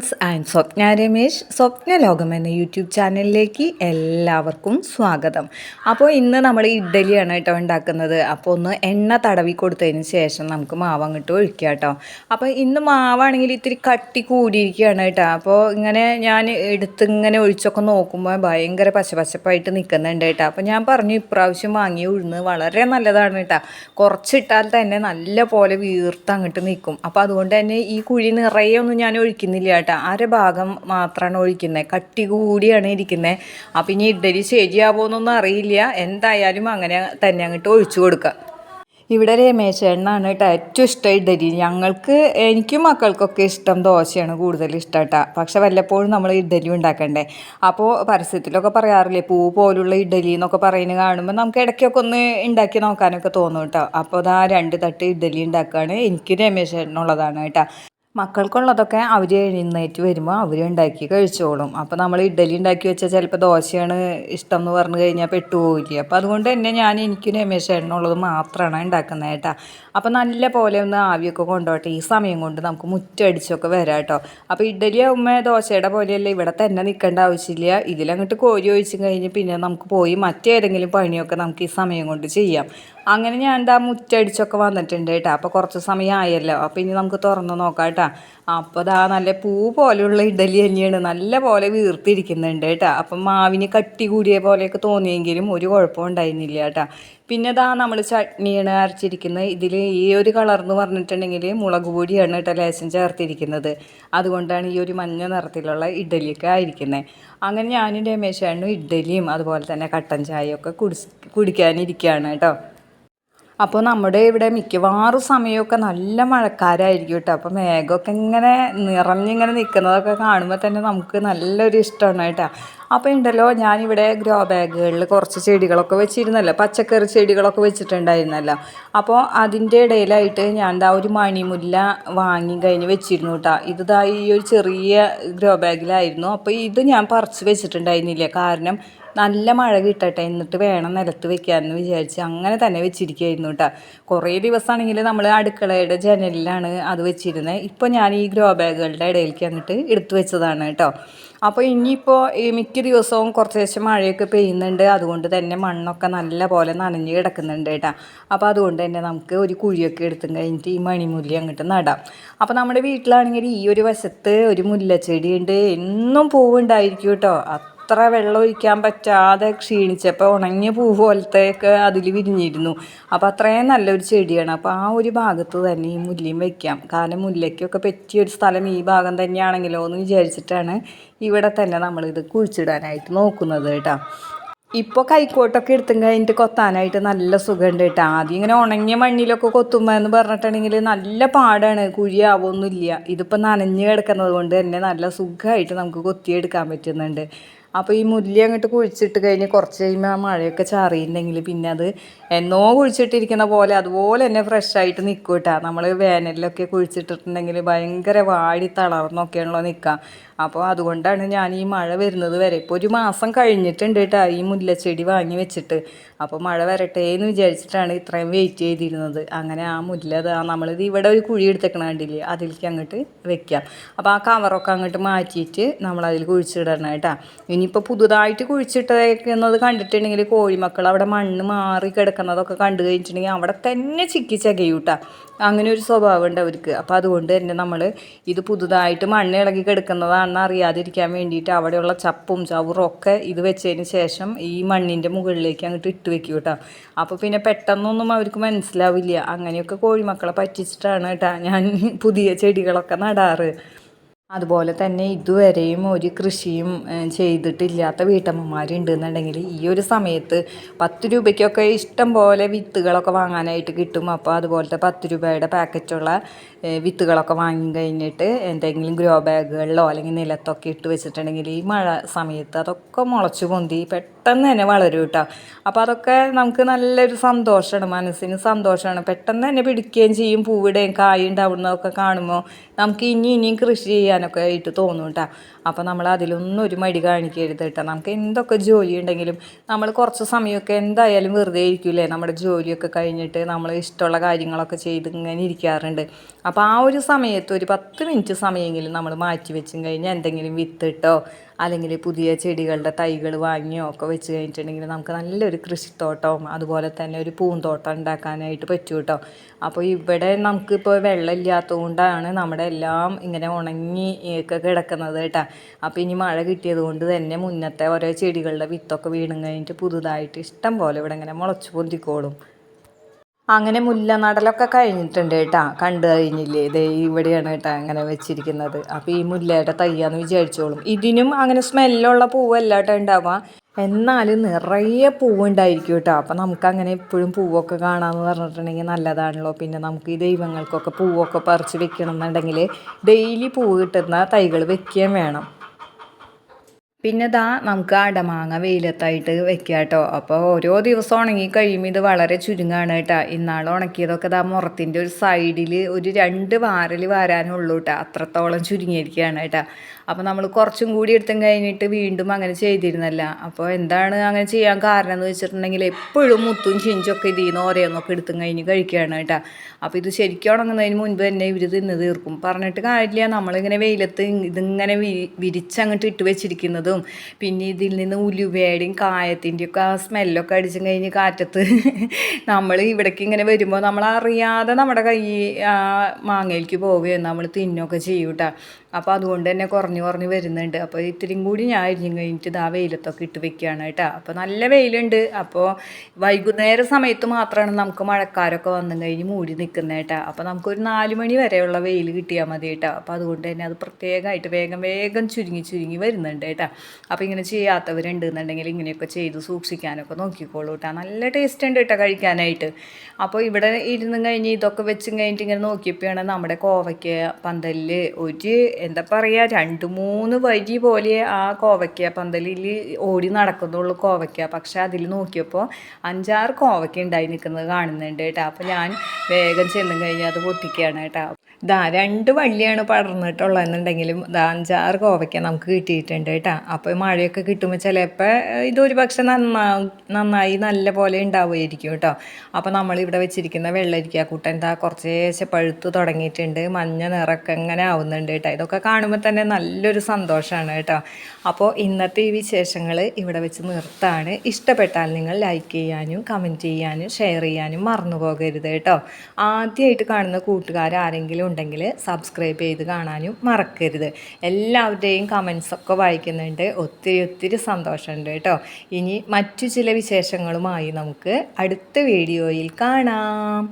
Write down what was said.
Friends and Swapna Ramesh Swapna ലോകം എന്ന YouTube ചാനലിലേക്ക് എല്ലാവർക്കും സ്വാഗതം. അപ്പോൾ ഇന്ന് നമ്മൾ ഇഡ്ഡലിയാണ് കേട്ടോ ഉണ്ടാക്കുന്നത്. അപ്പോൾ ഒന്ന് എണ്ണ തടവി കൊടുത്തതിന് ശേഷം നമുക്ക് മാവ് അങ്ങോട്ട് ഒഴിക്കുക കേട്ടോ. അപ്പോൾ ഇന്ന് മാവാണെങ്കിൽ ഇത്തിരി കട്ടി കൂടിയിരിക്കുകയാണ് കേട്ടോ. അപ്പോൾ ഇങ്ങനെ ഞാൻ എടുത്ത് ഇങ്ങനെ ഒഴിച്ചൊക്കെ നോക്കുമ്പോൾ ഭയങ്കര പശപശപ്പായിട്ട് നിൽക്കുന്നുണ്ട് കേട്ടോ. അപ്പോൾ ഞാൻ പറഞ്ഞു ഇപ്രാവശ്യം വാങ്ങിയ ഉഴുന്ന് വളരെ നല്ലതാണ് കേട്ടോ. കുറച്ചിട്ടാൽ തന്നെ നല്ല പോലെ വീർത്ത് അങ്ങോട്ട് നിൽക്കും. അപ്പോൾ അതുകൊണ്ട് തന്നെ ഈ കുഴി നിറയെ ഒന്നും ഞാൻ ഒഴിക്കുന്നില്ല കേട്ടോ. അര ഭാഗം മാത്രമാണ് ഒഴിക്കുന്നത് കട്ടി കൂടിയാണ് ഇരിക്കുന്നത് അപ്പം ഇനി ഇഡ്ഡലി ശരിയാവുമെന്നൊന്നും അറിയില്ല. എന്തായാലും അങ്ങനെ തന്നെ അങ്ങോട്ട് ഒഴിച്ചു കൊടുക്കുക ഇവിടെ രമേശേണ്ണാണ് കേട്ടോ ഏറ്റവും ഇഷ്ടം ഇഡ്ഡലി. ഞങ്ങൾക്ക് എനിക്കും മക്കൾക്കൊക്കെ ഇഷ്ടം ദോശയാണ് കൂടുതൽ ഇഷ്ടം കേട്ടോ. പക്ഷെ വല്ലപ്പോഴും നമ്മൾ ഇഡ്ഡലി ഉണ്ടാക്കണ്ടേ? അപ്പോൾ പരസ്യത്തിലൊക്കെ പറയാറില്ലേ പൂ പോലുള്ള ഇഡ്ഡലി എന്നൊക്കെ പറയുന്നത് കാണുമ്പോൾ നമുക്ക് ഇടയ്ക്കൊക്കെ ഒന്ന് ഉണ്ടാക്കി നോക്കാനൊക്കെ തോന്നും കേട്ടോ. അപ്പോൾ അതാ രണ്ട് തട്ട് ഇഡ്ഡലി ഉണ്ടാക്കുകയാണ് എനിക്ക് രമേശേണ്ണുള്ളതാണ് കേട്ടോ. മക്കൾക്കുള്ളതൊക്കെ അവർ എഴുന്നേറ്റ് വരുമ്പോൾ അവർ ഉണ്ടാക്കി കഴിച്ചോളും. അപ്പോൾ നമ്മൾ ഇഡ്ഡലി ഉണ്ടാക്കി വെച്ചാൽ ചിലപ്പോൾ ദോശയാണ് ഇഷ്ടം എന്ന് പറഞ്ഞു കഴിഞ്ഞാൽ പെട്ടുപോകില്ല അപ്പോൾ അതുകൊണ്ട് തന്നെ ഞാൻ എനിക്ക് രമേശ് ചേട്ടനുള്ളത് മാത്രമാണ് ഉണ്ടാക്കുന്നത് കേട്ടോ. അപ്പോൾ നല്ല പോലെ ഒന്ന് ആവിയൊക്കെ കൊണ്ടോട്ടെ. ഈ സമയം കൊണ്ട് നമുക്ക് മുറ്റടിച്ചൊക്കെ വരാം കേട്ടോ അപ്പോൾ ഇഡ്ഡലി ആകുമ്പോൾ ദോശയുടെ പോലെയല്ല ഇവിടെ തന്നെ നിൽക്കേണ്ട ആവശ്യമില്ല. ഇതിലങ്ങോട്ട് കോരി ഒഴിച്ചു കഴിഞ്ഞ് പിന്നെ നമുക്ക് പോയി മറ്റേതെങ്കിലും പണിയൊക്കെ നമുക്ക് ഈ സമയം കൊണ്ട് ചെയ്യാം. അങ്ങനെ ഞാൻ എന്താ മുറ്റടിച്ചൊക്കെ വന്നിട്ടുണ്ട് കേട്ടോ. അപ്പോൾ കുറച്ച് സമയം ആയല്ലോ അപ്പോൾ ഇനി നമുക്ക് തുറന്ന് നോക്കാം കേട്ടോ. അപ്പോൾ ദാ നല്ല പൂ പോലെയുള്ള ഇഡലി തന്നെയാണ്. നല്ല പോലെ വീർത്തിരിക്കുന്നുണ്ട് കേട്ടോ. അപ്പം മാവിന് കട്ടി കൂടിയ പോലെയൊക്കെ തോന്നിയെങ്കിലും ഒരു കുഴപ്പം ഉണ്ടായിരുന്നില്ല കേട്ടോ. പിന്നെ ദാ നമ്മൾ ചട്നിയാണ് അരച്ചിരിക്കുന്നത്. ഇതിൽ ഈ ഒരു കളർ എന്ന് പറഞ്ഞിട്ടുണ്ടെങ്കിൽ മുളക് പൊടിയാണ് കേട്ടോ ലേശം ചേർത്തിരിക്കുന്നത്. അതുകൊണ്ടാണ് ഈ ഒരു മഞ്ഞ നിറത്തിലുള്ള ഇഡലിയൊക്കെ ആയിരിക്കുന്നത്. അങ്ങനെ ഞാനും രമേശാണ് ഇഡലിയും അതുപോലെ തന്നെ കട്ടൻ ചായയൊക്കെ കുടി കുടിക്കാനിരിക്കുകയാണ് കേട്ടോ. അപ്പോൾ നമ്മുടെ ഇവിടെ മിക്കവാറും സമയമൊക്കെ നല്ല മഴക്കാരായിരിക്കും കേട്ടോ. അപ്പോൾ മേഘമൊക്കെ ഇങ്ങനെ നിറഞ്ഞിങ്ങനെ നിൽക്കുന്നതൊക്കെ കാണുമ്പോൾ തന്നെ നമുക്ക് നല്ലൊരു ഇഷ്ടമാണ് കേട്ടോ. അപ്പോൾ ഉണ്ടല്ലോ ഞാനിവിടെ ഗ്രോ ബാഗുകളിൽ കുറച്ച് ചെടികളൊക്കെ വെച്ചിരുന്നല്ലോ. പച്ചക്കറി ചെടികളൊക്കെ വെച്ചിട്ടുണ്ടായിരുന്നല്ലോ. അപ്പോൾ അതിന്റെ ഇടയിലായിട്ട് ഞാൻ ദാ ഒരു മണിമുല്ല വാങ്ങി കഴിഞ്ഞ് വെച്ചിരുന്നു കേട്ടോ. ഇത് ദാ ഈ ഒരു ചെറിയ ഗ്രോ ബാഗിലായിരുന്നു. അപ്പോൾ ഇത് ഞാൻ പറിച്ച് വെച്ചിട്ടുണ്ടായിരുന്നില്ല. കാരണം നല്ല മഴ കിട്ടട്ടെ എന്നിട്ട് വേണം നിലത്ത് വെക്കാമെന്ന് വിചാരിച്ച് അങ്ങനെ തന്നെ വെച്ചിരിക്കുകയായിരുന്നു കേട്ടോ. കുറേ ദിവസമാണെങ്കിൽ നമ്മൾ അടുക്കളയുടെ ജനലിലാണ് അത് വെച്ചിരുന്നത്. ഇപ്പോൾ ഞാൻ ഈ ഗ്രോ ബാഗുകളുടെ ഇടയിലേക്ക് അങ്ങോട്ട് എടുത്തു വെച്ചതാണ് കേട്ടോ. അപ്പോൾ ഇനിയിപ്പോൾ ഈ മിക്ക ദിവസവും കുറച്ച് മഴയൊക്കെ പെയ്യുന്നുണ്ട്. അതുകൊണ്ട് തന്നെ മണ്ണൊക്കെ നല്ല പോലെ നനഞ്ഞ് കിടക്കുന്നുണ്ട് കേട്ടോ. അപ്പോൾ അതുകൊണ്ട് തന്നെ നമുക്ക് ഒരു കുഴിയൊക്കെ എടുത്തും കഴിഞ്ഞിട്ട് ഈ മണിമുല്ലി അങ്ങോട്ട് നടാം. അപ്പോൾ നമ്മുടെ വീട്ടിലാണെങ്കിൽ ഈ ഒരു വശത്ത് ഒരു മുല്ലച്ചെടിയുണ്ട്. എന്നും പൂവുണ്ടായിരിക്കും കേട്ടോ. അത്ര വെള്ളം ഒഴിക്കാൻ പറ്റാതെ ക്ഷീണിച്ചപ്പോൾ ഉണങ്ങിയ പൂ പോലത്തെയൊക്കെ അതിൽ വിരിഞ്ഞിരുന്നു. അപ്പോൾ അത്രയും നല്ലൊരു ചെടിയാണ്. അപ്പോൾ ആ ഒരു ഭാഗത്ത് തന്നെ ഈ മുല്ലയും വയ്ക്കാം കാരണം മുല്ലയ്ക്കൊക്കെ പറ്റിയൊരു സ്ഥലം ഈ ഭാഗം തന്നെയാണെങ്കിലോ എന്ന് വിചാരിച്ചിട്ടാണ് ഇവിടെ തന്നെ നമ്മളിത് കുഴിച്ചിടാനായിട്ട് നോക്കുന്നത് കേട്ടോ. ഇപ്പോൾ കൈക്കോട്ടൊക്കെ എടുത്തും കഴിഞ്ഞിട്ട് കൊത്താനായിട്ട് നല്ല സുഖമുണ്ട് കേട്ടോ. ആദ്യം ഇങ്ങനെ ഉണങ്ങിയ മണ്ണിലൊക്കെ കൊത്തുമ്പോൾ എന്ന് പറഞ്ഞിട്ടുണ്ടെങ്കിൽ നല്ല പാടാണ്. കുഴിയാവൊന്നുമില്ല. ഇതിപ്പോൾ നനഞ്ഞ് കിടക്കുന്നത് കൊണ്ട് തന്നെ നല്ല സുഖമായിട്ട് നമുക്ക് കൊത്തിയെടുക്കാൻ പറ്റുന്നുണ്ട്. അപ്പോൾ ഈ മുല്ലി അങ്ങോട്ട് കുഴിച്ചിട്ട് കഴിഞ്ഞ് കുറച്ച് കഴിയുമ്പോൾ ആ മഴയൊക്കെ ചാറിയിട്ടുണ്ടെങ്കിൽ പിന്നെ അത് എന്നോ കുഴിച്ചിട്ടിരിക്കുന്ന പോലെ അതുപോലെ തന്നെ ഫ്രഷായിട്ട് നിൽക്കും കേട്ടോ നമ്മൾ വേനലിലൊക്കെ കുഴിച്ചിട്ടിട്ടുണ്ടെങ്കിൽ ഭയങ്കര വാടി തളർന്നൊക്കെയാണല്ലോ നിൽക്കുക അപ്പോൾ അതുകൊണ്ടാണ് ഞാൻ ഈ മഴ വരുന്നത് വരെ. ഇപ്പോൾ ഒരു മാസം കഴിഞ്ഞിട്ടുണ്ട് കേട്ടോ ഈ മുല്ലച്ചെടി വാങ്ങി വെച്ചിട്ട്. അപ്പോൾ മഴ വരട്ടെ എന്ന് വിചാരിച്ചിട്ടാണ് ഇത്രയും വെയിറ്റ് ചെയ്തിരുന്നത്. അങ്ങനെ ആ മുല്ല നമ്മളിത് ഇവിടെ ഒരു കുഴി എടുത്തേക്കണ കണ്ടില്ലേ? അതിലേക്ക് അങ്ങോട്ട് വെക്കാം. അപ്പോൾ ആ കവറൊക്കെ അങ്ങോട്ട് മാറ്റിയിട്ട് നമ്മളതിൽ കുഴിച്ചിടണം കേട്ടോ ഇനിയിപ്പോൾ പുതുതായിട്ട് കുഴിച്ചിട്ടേക്കുന്നത് കണ്ടിട്ടുണ്ടെങ്കിൽ കോഴിമക്കൾ അവിടെ മണ്ണ് മാറി കിടക്കുന്നതൊക്കെ കണ്ടു കഴിഞ്ഞിട്ടുണ്ടെങ്കിൽ അവിടെ തന്നെ ചിക്കി ചകയൂട്ട. അങ്ങനെ ഒരു സ്വഭാവം ഉണ്ട് അവർക്ക്. അപ്പോൾ അതുകൊണ്ട് തന്നെ നമ്മൾ ഇത് പുതുതായിട്ട് മണ്ണ് ഇളകി കിടക്കുന്നതാണെന്ന് അറിയാതിരിക്കാൻ വേണ്ടിയിട്ട് അവിടെയുള്ള ചപ്പും ചവറും ഒക്കെ ഇത് വെച്ചതിന് ശേഷം ഈ മണ്ണിന്റെ മുകളിലേക്ക് അങ്ങോട്ട് ഇട്ട് വെക്കും കേട്ടോ. അപ്പോൾ പിന്നെ പെട്ടെന്നൊന്നും അവർക്ക് മനസ്സിലാവില്ല. അങ്ങനെയൊക്കെ കോഴിമക്കളെ പറ്റിച്ചിട്ടാണ് കേട്ടോ ഞാൻ പുതിയ ചെടികളൊക്കെ നടാറ്. അതുപോലെ തന്നെ ഇതുവരെയും ഒരു കൃഷിയും ചെയ്തിട്ടില്ലാത്ത വീട്ടമ്മമാരുണ്ടെന്നുണ്ടെങ്കിൽ ഈ ഒരു സമയത്ത് പത്ത് രൂപയ്ക്കൊക്കെ ഇഷ്ടം പോലെ വിത്തുകളൊക്കെ വാങ്ങാനായിട്ട് കിട്ടും. അപ്പോൾ അതുപോലത്തെ പത്ത് രൂപയുടെ പാക്കറ്റുള്ള വിത്തുകളൊക്കെ വാങ്ങി കഴിഞ്ഞിട്ട് എന്തെങ്കിലും ഗ്രോ ബാഗുകളിലോ അല്ലെങ്കിൽ നിലത്തൊക്കെ ഇട്ട് വെച്ചിട്ടുണ്ടെങ്കിൽ ഈ മഴ സമയത്ത് അതൊക്കെ മുളച്ചു പൊന്തി പെട്ടെന്ന് പെട്ടെന്ന് തന്നെ വളരും കേട്ടോ അപ്പോൾ അതൊക്കെ നമുക്ക് നല്ലൊരു സന്തോഷമാണ് മനസ്സിന് സന്തോഷമാണ് പെട്ടെന്ന് തന്നെ പിടിക്കുകയും ചെയ്യും പൂവിടുകയും കായ ഉണ്ടാവുന്നതൊക്കെ കാണുമ്പോൾ നമുക്ക് ഇനി ഇനിയും കൃഷി ചെയ്യാനൊക്കെ ആയിട്ട് തോന്നും കേട്ടോ അപ്പോൾ നമ്മൾ അതിലൊന്നും ഒരു മടി കാണിക്കരുത് കേട്ടോ നമുക്ക് എന്തൊക്കെ ജോലി ഉണ്ടെങ്കിലും നമ്മൾ കുറച്ച് സമയമൊക്കെ എന്തായാലും വെറുതെ ഇരിക്കില്ലേ നമ്മുടെ ജോലിയൊക്കെ കഴിഞ്ഞിട്ട് നമ്മൾ ഇഷ്ടമുള്ള കാര്യങ്ങളൊക്കെ ചെയ്ത് ഇങ്ങനെ ഇരിക്കാറുണ്ട്. അപ്പോൾ ആ ഒരു സമയത്ത് ഒരു പത്ത് മിനിറ്റ് സമയമെങ്കിലും നമ്മൾ മാറ്റി വെച്ചും കഴിഞ്ഞാൽ എന്തെങ്കിലും വിത്തിട്ടോ അല്ലെങ്കിൽ പുതിയ ചെടികളുടെ തൈകൾ വാങ്ങിയോ ഒക്കെ വെച്ച് കഴിഞ്ഞിട്ടുണ്ടെങ്കിൽ നമുക്ക് നല്ലൊരു കൃഷിത്തോട്ടവും അതുപോലെ തന്നെ ഒരു പൂന്തോട്ടം ഉണ്ടാക്കാനായിട്ട് പറ്റും കേട്ടോ അപ്പോൾ ഇവിടെ നമുക്കിപ്പോൾ വെള്ളം ഇല്ലാത്തതുകൊണ്ടാണ് നമ്മുടെ എല്ലാം ഇങ്ങനെ ഉണങ്ങി ഒക്കെ കിടക്കുന്നത് കേട്ടോ. അപ്പോൾ ഇനി മഴ കിട്ടിയത് കൊണ്ട് തന്നെ മുന്നത്തെ ഓരോ ചെടികളുടെ വിത്തൊക്കെ വീണും കഴിഞ്ഞിട്ട് പുതുതായിട്ട് ഇഷ്ടം പോലെ ഇവിടെ ഇങ്ങനെ മുളച്ച് പൊന്തിക്കോളും. അങ്ങനെ മുല്ലനടലൊക്കെ കഴിഞ്ഞിട്ടുണ്ട് കേട്ടാ. കണ്ടു കഴിഞ്ഞില്ലേ? ഇതേ ഇവിടെയാണ് കേട്ടാ അങ്ങനെ വെച്ചിരിക്കുന്നത്. അപ്പോൾ ഈ മുല്ലയുടെ തയ്യാന്ന് വിചാരിച്ചോളും. ഇതിനും അങ്ങനെ സ്മെല്ലുള്ള പൂവല്ല കേട്ടോ ഉണ്ടാവുക. എന്നാലും നിറയെ പൂവുണ്ടായിരിക്കും കേട്ടോ. അപ്പം നമുക്കങ്ങനെ എപ്പോഴും പൂവൊക്കെ കാണാമെന്ന് പറഞ്ഞിട്ടുണ്ടെങ്കിൽ നല്ലതാണല്ലോ. പിന്നെ നമുക്ക് ഈ ദൈവങ്ങൾക്കൊക്കെ പൂവൊക്കെ പറിച്ച് വെക്കണം എന്നുണ്ടെങ്കിൽ ഡെയിലി പൂവ് കിട്ടുന്ന തൈകൾ വെക്കുകയും വേണം. പിന്നെ ദാ നമുക്ക് അടമാങ്ങ വെയിലത്തായിട്ട് വെക്കുക കേട്ടോ. അപ്പോൾ ഓരോ ദിവസം ഉണങ്ങി കഴിയുമ്പോൾ ഇത് വളരെ ചുരുങ്ങാണ് കേട്ടോ. ഇന്നാൾ ഉണക്കിയതൊക്കെ ദാ മുറത്തിന്റെ ഒരു സൈഡിൽ ഒരു രണ്ട് വാരൽ വാരാനുള്ളൂ കേട്ടോ. അത്രത്തോളം ചുരുങ്ങിയിരിക്കുകയാണ് കേട്ടോ. അപ്പോൾ നമ്മൾ കുറച്ചും കൂടി എടുത്തും കഴിഞ്ഞിട്ട് വീണ്ടും അങ്ങനെ ചെയ്തിരുന്നല്ല. അപ്പോൾ എന്താണ് അങ്ങനെ ചെയ്യാൻ കാരണം എന്ന് വെച്ചിട്ടുണ്ടെങ്കിൽ എപ്പോഴും മുത്തും ചിഞ്ചൊക്കെ ഇതിൽ നിന്ന് ഓരോന്നൊക്കെ എടുത്തും കഴിഞ്ഞ് കഴിക്കുകയാണ് കേട്ടോ. അപ്പോൾ ഇത് ശരിക്കും ഉണങ്ങുന്നതിന് മുൻപ് തന്നെ ഇവർ തിന്ന് തീർക്കും. പറഞ്ഞിട്ട് കാര്യമില്ല. നമ്മളിങ്ങനെ വെയിലത്ത് ഇതിങ്ങനെ വിരിച്ചങ്ങോട്ട് ഇട്ട് വെച്ചിരിക്കുന്നതും പിന്നെ ഇതിൽ നിന്ന് ഉലുവയുടെയും കായത്തിന്റെയും ഒക്കെ ആ സ്മെല്ലൊക്കെ അടിച്ചും കഴിഞ്ഞ് കാറ്റത്ത് നമ്മൾ ഇവിടേക്ക് ഇങ്ങനെ വരുമ്പോൾ നമ്മൾ അറിയാതെ നമ്മുടെ കൈ മാങ്ങയിലേക്ക് പോവുകയും നമ്മൾ തിന്നൊക്കെ ചെയ്യൂട്ടാ അപ്പോൾ അതുകൊണ്ട് തന്നെ കുറഞ്ഞ് കുറഞ്ഞ് വരുന്നുണ്ട്. അപ്പോൾ ഇത്തിരിയും കൂടി ഞാൻ അരിഞ്ഞു കഴിഞ്ഞിട്ട് ആ വെയിലത്തൊക്കെ ഇട്ട് വെക്കുകയാണ് കേട്ടോ. അപ്പോൾ നല്ല വെയിലുണ്ട്. അപ്പോൾ വൈകുന്നേര സമയത്ത് മാത്രമാണ് നമുക്ക് മഴക്കാരൊക്കെ വന്നു കഴിഞ്ഞ് മൂടി നിൽക്കുന്നത് കേട്ടോ. അപ്പോൾ നമുക്കൊരു നാല് മണി വരെയുള്ള വെയിൽ കിട്ടിയാൽ മതി കേട്ടോ. അപ്പോൾ അതുകൊണ്ട് തന്നെ അത് പ്രത്യേകമായിട്ട് വേഗം വേഗം ചുരുങ്ങി ചുരുങ്ങി വരുന്നുണ്ട് കേട്ടോ. അപ്പോൾ ഇങ്ങനെ ചെയ്യാത്തവരുണ്ട് എന്നുണ്ടെങ്കിൽ ഇങ്ങനെയൊക്കെ ചെയ്ത് സൂക്ഷിക്കാനൊക്കെ നോക്കിക്കോളൂ കേട്ടോ. നല്ല ടേസ്റ്റ് ഉണ്ട് കേട്ടോ കഴിക്കാനായിട്ട്. അപ്പോൾ ഇവിടെ ഇരുന്ന് കഴിഞ്ഞ് ഇതൊക്കെ വെച്ചും കഴിഞ്ഞിട്ട് ഇങ്ങനെ നോക്കിയപ്പോഴാണ് നമ്മുടെ കോവയ്ക്ക് പന്തലിൽ ഒരു എന്താ പറയുക രണ്ട് മൂന്ന് വഴി പോലെ ആ കോവയ്ക്ക പന്തലിൽ ഓടി നടക്കുന്നുള്ളൂ കോവയ്ക്ക. പക്ഷേ അതിൽ നോക്കിയപ്പോൾ അഞ്ചാറ് കോവയ്ക്ക ഉണ്ടായി നിൽക്കുന്നത് കാണുന്നുണ്ട് കേട്ടോ. അപ്പോൾ ഞാൻ വേഗം ചെന്ന് കഴിഞ്ഞാൽ അത് പൊട്ടിക്കുകയാണ് കേട്ടോ. ഇതാ രണ്ട് വള്ളിയാണ് പടർന്നിട്ടുള്ളതെന്നുണ്ടെങ്കിലും ഇതാ അഞ്ചാറ് കോവയ്ക്ക നമുക്ക് കിട്ടിയിട്ടുണ്ട് കേട്ടോ. അപ്പോൾ മഴയൊക്കെ കിട്ടുമ്പോൾ ചിലപ്പോൾ ഇതൊരു പക്ഷെ നന്നാ നന്നായി നല്ല പോലെ ഉണ്ടാവുമായിരിക്കും കേട്ടോ. അപ്പോൾ നമ്മളിവിടെ വെച്ചിരിക്കുന്ന വെള്ളരിക്ക കൂട്ടൻ എന്താ കുറച്ചേശ്ശെ പഴുത്ത് തുടങ്ങിയിട്ടുണ്ട്. മഞ്ഞ നിറക്കം ഇങ്ങനെ ആവുന്നുണ്ട് കേട്ടോ. ഇതൊക്കെ കാണുമ്പോൾ തന്നെ നല്ലൊരു സന്തോഷമാണ് കേട്ടോ. അപ്പോൾ ഇന്നത്തെ ഈ വിശേഷങ്ങൾ ഇവിടെ വെച്ച് നിർത്താണ്. ഇഷ്ടപ്പെട്ടാൽ നിങ്ങൾ ലൈക്ക് ചെയ്യാനും കമന്റ് ചെയ്യാനും ഷെയർ ചെയ്യാനും മറന്നു പോകരുത് കേട്ടോ. ആദ്യമായിട്ട് കാണുന്ന കൂട്ടുകാർ ആരെങ്കിലും ഉണ്ടെങ്കിൽ സബ്സ്ക്രൈബ് ചെയ്ത് കാണാനും മറക്കരുത്. എല്ലാവരുടെയും കമൻസൊക്കെ വായിക്കുന്നുണ്ട്. ഒത്തിരി ഒത്തിരി സന്തോഷമുണ്ട് കേട്ടോ. ഇനി മറ്റു ചില വിശേഷങ്ങളുമായി നമുക്ക് അടുത്ത വീഡിയോയിൽ കാണാം.